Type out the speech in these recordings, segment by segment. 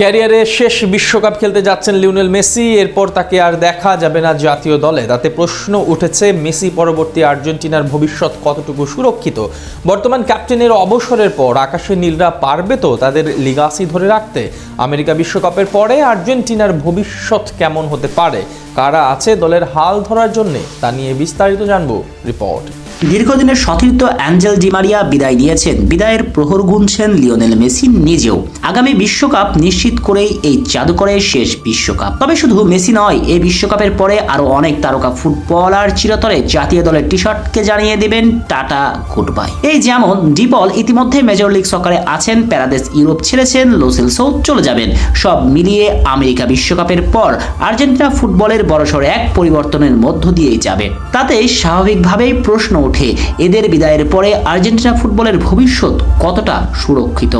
ক্যারিয়ারে শেষ বিশ্বকাপ খেলতে যাচ্ছেন লিওনেল মেসি, এরপর তাকে আর দেখা যাবে না জাতীয় দলে। তাতে প্রশ্ন উঠেছে, মেসি পরবর্তী আর্জেন্টিনার ভবিষ্যৎ কতটুকু সুরক্ষিত? বর্তমান ক্যাপ্টেনের অবসরের পর আকাশে নীলরা পারবে তো তাদের লিগাসি ধরে রাখতে? আমেরিকা বিশ্বকাপের পরে আর্জেন্টিনার ভবিষ্যৎ কেমন হতে পারে? কারা আছে দলের হাল ধরার জন্যে? তা নিয়ে বিস্তারিত জানব রিপোর্ট। দীর্ঘদিনের সতীর্থ অ্যাঞ্জেল ডিমারিয়া বিদায় নিয়েছেন। বিদায়ের প্রহর গুনছেন লিওনেল মেসি নিজেও। আগামী বিশ্বকাপ নিশ্চিত করেই এই জাদুকরের শেষ বিশ্বকাপ। তবে শুধু মেসি নয় এই বিশ্বকাপের পরে আরও অনেক তারকা ফুটবলার চিরতরে জাতীয় দলের টি শার্টকে জানিয়ে দেবেন টাটা গুড বাই এই যেমন ডিপল ইতিমধ্যে মেজর লিগ সকারে আছেন প্যারাদেশ ইউরোপ ছেড়েছেন লোসেলসো চলে যাবেন। সব মিলিয়ে আমেরিকা বিশ্বকাপের পর আর্জেন্টিনা ফুটবলের বড়সড় এক পরিবর্তনের মধ্য দিয়েই যাবে। তাতে স্বাভাবিকভাবেই প্রশ্ন ওঠে। এদের বিদায়ের পরে আর্জেন্টিনা ফুটবলের ভবিষ্যৎ কতটা সুরক্ষিত?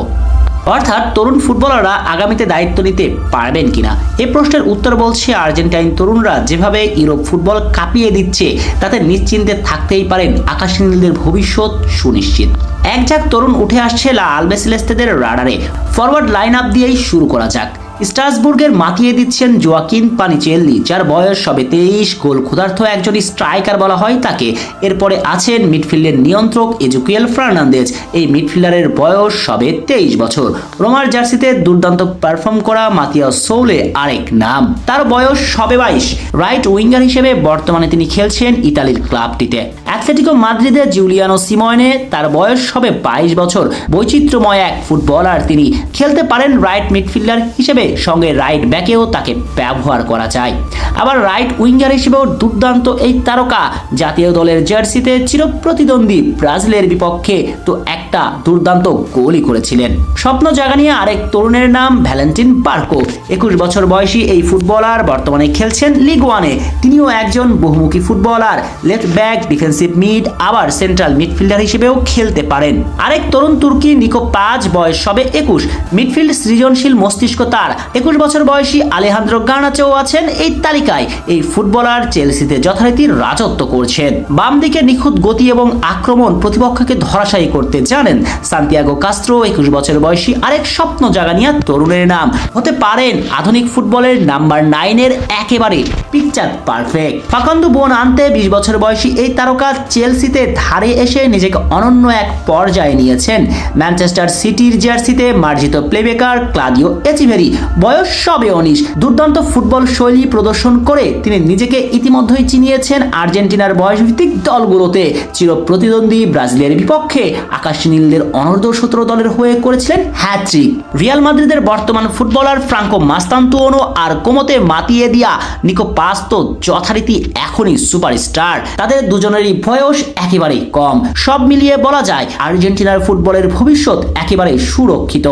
অর্থাৎ তরুণ ফুটবলাররা আগামীতে দায়িত্ব নিতে পারবেন কিনা? এ প্রশ্নের উত্তর বলছে আর্জেন্টাইন তরুণরা। যেভাবে ইউরোপ ফুটবল কাঁপিয়ে দিচ্ছে, তাতে নিশ্চিন্তে থাকতেই পারেন আকাশী নীলদের ভবিষ্যৎ সুনিশ্চিত। এক তরুণ উঠে আসছে লা আলবেসেলেস্তেদের রাডারে। ফরওয়ার্ড লাইন আপ দিয়েই শুরু করা যাক। স্ট্রাসবুর্গের মাতিয়ে দিচ্ছেন জোয়াকিন পানিচেল্লি, যার বয়স সবে তেইশ। গোল ক্ষুধার্থ একজন স্ট্রাইকার বলা হয় তাকে। এরপরে আছেন মিডফিল্ডের নিয়ন্ত্রক এজুকিয়েল ফার্নান্দেজ। এই মিডফিল্ডারের বয়স সবে তেইশ বছর। রোমার জার্সিতে দুর্দান্ত পারফর্ম করা মাতিয়া সৌলে আরেক নাম। তার বয়স সবে বাইশ। রাইট উইঙ্গার হিসেবে বর্তমানে তিনি খেলছেন ইতালির ক্লাবটিতে। অ্যাথলেটিকো মাদ্রিদে জুলিয়ানো সিময়নে তার বয়স হবে বাইশ বছর। বৈচিত্র্যময় এক ফুটবলার তিনি খেলতে পারেন রাইট মিডফিল্ডার হিসেবে সঙ্গে রাইট ব্যাকেও তাকে ব্যবহার করা যায়। আবার রাইট উইঙ্গার হিসেবেও দুর্দান্ত এই তারকা। জাতীয় দলের জার্সিতে চিরপ্রতিদ্বন্দ্বী ব্রাজিলের বিপক্ষে তো একটা দুর্দান্ত গোলই করেছিলেন। স্বপ্ন জাগা নিয়ে আরেক তরুণের নাম ভ্যালেন্টিন পার্কো একুশ বছর বয়সী এই ফুটবলার বর্তমানে খেলছেন লিগ ওয়ানে তিনিও একজন বহুমুখী footballer. Left back defensive mid আবার সেন্ট্রাল মিডফিল্ডার হিসেবেও খেলতে পারেন। আরেক তরুণ তুর্কি নিকো পাজ বয়স সবে একুশ। মিডফিল্ড সৃজনশীল মস্তিষ্ক তার। একুশ বছর বয়সী আলেহান্দ্রো গার্নাচেও আছেন এই তালিকায়। এই ফুটবলার চেলসিতে যথারীতি রাজত্ব করছেন। বাম দিকে নিখুঁত গতি এবং আক্রমণ প্রতিপক্ষকে ধরাশায়ী করতে জানেন সান্তিয়াগো কাস্ত্রো, একুশ বছর বয়সী আরেক স্বপ্ন জাগানিয়া তরুণের নাম। হতে পারেন আধুনিক ফুটবলের নাম্বার নাইনের একেবারে পিকচার পারফেক্ট। ফাকান্দু বোন আনতে বিশ বছর বয়সী এই তারকা চেলসিতে ধারে এসে নিজেকে অনন্য এক পর্যায়ে নিয়েছেন। ম্যানচেস্টার সিটির জার্সিতে মার্জিত প্লেবেকার ক্লাদিও এচিভেরি। বয়স সবে উনিশ। দুর্দান্ত ফুটবল শৈলী প্রদর্শন করে তিনি নিজেকে ইতিমধ্যেই চিনিয়েছেন আর্জেন্টিনার বয়সভিত্তিক দলগুলোতে। চির প্রতিদ্বন্দ্বী ব্রাজিলের বিপক্ষে আকাশ নীলদের অনর্ধ সতেরো দলের হয়ে করেছিলেন হ্যাট্রিক রিয়াল মাদ্রিদের বর্তমান ফুটবলার ফ্রাঙ্কো মাস্তান্তুয়ানো আর কোমতে মাতিয়ে দিয়া নিকো পাস তো যথারীতি এখনই সুপারস্টার। তাদের দুজনেরই বয়স একেবারেই কম। সব মিলিয়ে বলা যায় আর্জেন্টিনার ফুটবলের ভবিষ্যৎ একেবারে সুরক্ষিত।